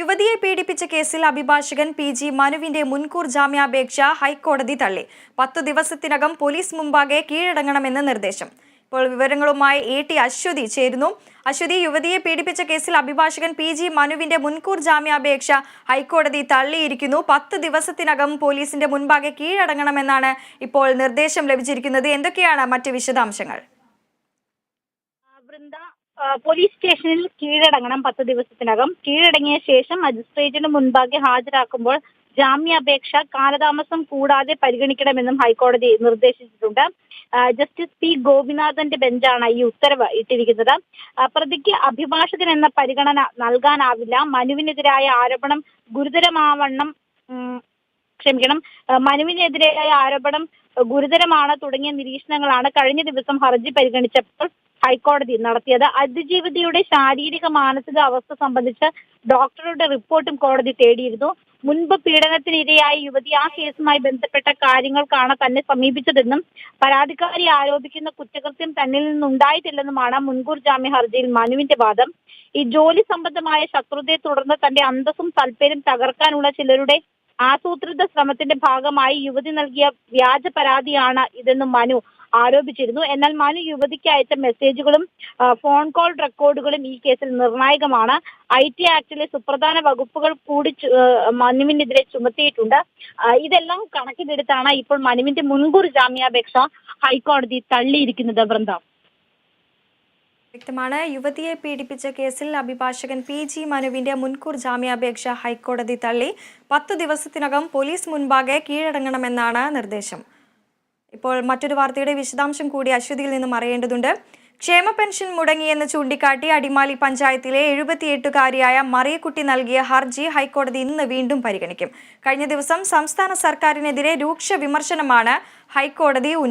യുവതിയെ പീഡിപ്പിച്ച കേസിൽ അഭിഭാഷകൻ പി ജി മനുവിന്റെ മുൻകൂർ ജാമ്യാപേക്ഷ ഹൈക്കോടതി തള്ളി. പത്തു ദിവസത്തിനകം പോലീസ് മുമ്പാകെ കീഴടങ്ങണമെന്ന് നിർദ്ദേശം. ഇപ്പോൾ വിവരങ്ങളുമായി എ ടി അശ്വതി ചേരുന്നു. അശ്വതി യുവതിയെ പീഡിപ്പിച്ച കേസിൽ അഭിഭാഷകൻ പി ജി മനുവിന്റെ മുൻകൂർ ജാമ്യാപേക്ഷ ഹൈക്കോടതി തള്ളിയിരിക്കുന്നു. പത്ത് ദിവസത്തിനകം പോലീസിന്റെ മുൻപാകെ കീഴടങ്ങണമെന്നാണ് ഇപ്പോൾ നിർദ്ദേശം ലഭിച്ചിരിക്കുന്നത്. എന്തൊക്കെയാണ് മറ്റ് വിശദാംശങ്ങൾ? വൃന്ദ പോലീസ് സ്റ്റേഷനിൽ കീഴടങ്ങണം പത്ത് ദിവസത്തിനകം. കീഴടങ്ങിയ ശേഷം മജിസ്ട്രേറ്റിന് മുൻപാകെ ഹാജരാക്കുമ്പോൾ ജാമ്യാപേക്ഷ കാലതാമസം കൂടാതെ പരിഗണിക്കണമെന്നും ഹൈക്കോടതി നിർദ്ദേശിച്ചിട്ടുണ്ട്. ജസ്റ്റിസ് പി ഗോപിനാഥന്റെ ബെഞ്ചാണ് ഈ ഉത്തരവ് ഇട്ടിരിക്കുന്നത്. പ്രതിക്ക് അഭിഭാഷകൻ എന്ന പരിഗണന നൽകാനാവില്ല. മനുവിനെതിരായ ആരോപണം ഗുരുതരമാവണ്ണം ക്ഷമിക്കണം. മനുവിനെതിരായ ആരോപണം ഗുരുതരമാണ് തുടങ്ങിയ നിരീക്ഷണങ്ങളാണ് കഴിഞ്ഞ ദിവസം ഹർജി പരിഗണിച്ചപ്പോൾ ഹൈക്കോടതി നടത്തിയത്. അതിജീവിതയുടെ ശാരീരിക മാനസിക അവസ്ഥ സംബന്ധിച്ച് ഡോക്ടറുടെ റിപ്പോർട്ടും കോടതി തേടിയിരുന്നു. മുൻപ് പീഡനത്തിനിരയായ യുവതി ആ കേസുമായി ബന്ധപ്പെട്ട കാര്യങ്ങൾക്കാണ് തന്നെ സമീപിച്ചതെന്നും പരാതിക്കാരി ആരോപിക്കുന്ന കുറ്റകൃത്യം തന്നിൽ നിന്നുണ്ടായിട്ടില്ലെന്നുമാണ് മുൻകൂർ ജാമ്യ ഹർജിയിൽ മനുവിന്റെ വാദം. ഈ ജോലി സംബന്ധമായ ശത്രുതയെ തുടർന്ന് തന്റെ അന്തസ്സും താല്പര്യം തകർക്കാനുള്ള ചിലരുടെ ആസൂത്രിത ശ്രമത്തിന്റെ ഭാഗമായി യുവതി നൽകിയ വ്യാജ പരാതിയാണ് ഇതെന്ന് മനു ആരോപിച്ചിരുന്നു. എന്നാൽ മനു യുവതിക്ക് അയച്ച മെസ്സേജുകളും ഫോൺ കോൾ റെക്കോർഡുകളും ഈ കേസിൽ നിർണായകമാണ്. ഐ ടി ആക്ടിലെ സുപ്രധാന വകുപ്പുകൾ കൂടി മനുവിനെതിരെ ചുമത്തിയിട്ടുണ്ട്. ഇതെല്ലാം കണക്കിലെടുത്താണ് ഇപ്പോൾ മനുവിന്റെ മുൻകൂർ ജാമ്യാപേക്ഷ ഹൈക്കോടതി തള്ളിയിരിക്കുന്നത് വൃന്ദ. വ്യക്തമാണ്. യുവതിയെ പീഡിപ്പിച്ച കേസിൽ അഭിഭാഷകൻ പി ജി മനുവിന്റെ മുൻകൂർ ജാമ്യാപേക്ഷ ഹൈക്കോടതി തള്ളി. പത്ത് ദിവസത്തിനകം പോലീസ് മുൻപാകെ കീഴടങ്ങണമെന്നാണ് നിർദ്ദേശം. ഇപ്പോൾ മറ്റൊരു വാർത്തയുടെ വിശദാംശം കൂടി അശ്വതിയിൽ നിന്നും അറിയേണ്ടതുണ്ട്. ക്ഷേമ പെൻഷൻ മുടങ്ങിയെന്ന് ചൂണ്ടിക്കാട്ടി അടിമാലി പഞ്ചായത്തിലെ എഴുപത്തിയെട്ടുകാരിയായ മറിയക്കുട്ടി നൽകിയ ഹർജി ഹൈക്കോടതി ഇന്ന് വീണ്ടും പരിഗണിക്കും. കഴിഞ്ഞ ദിവസം സംസ്ഥാന സർക്കാരിനെതിരെ രൂക്ഷ വിമർശനമാണ് ഹൈക്കോടതി ഉന്നയിച്ചത്.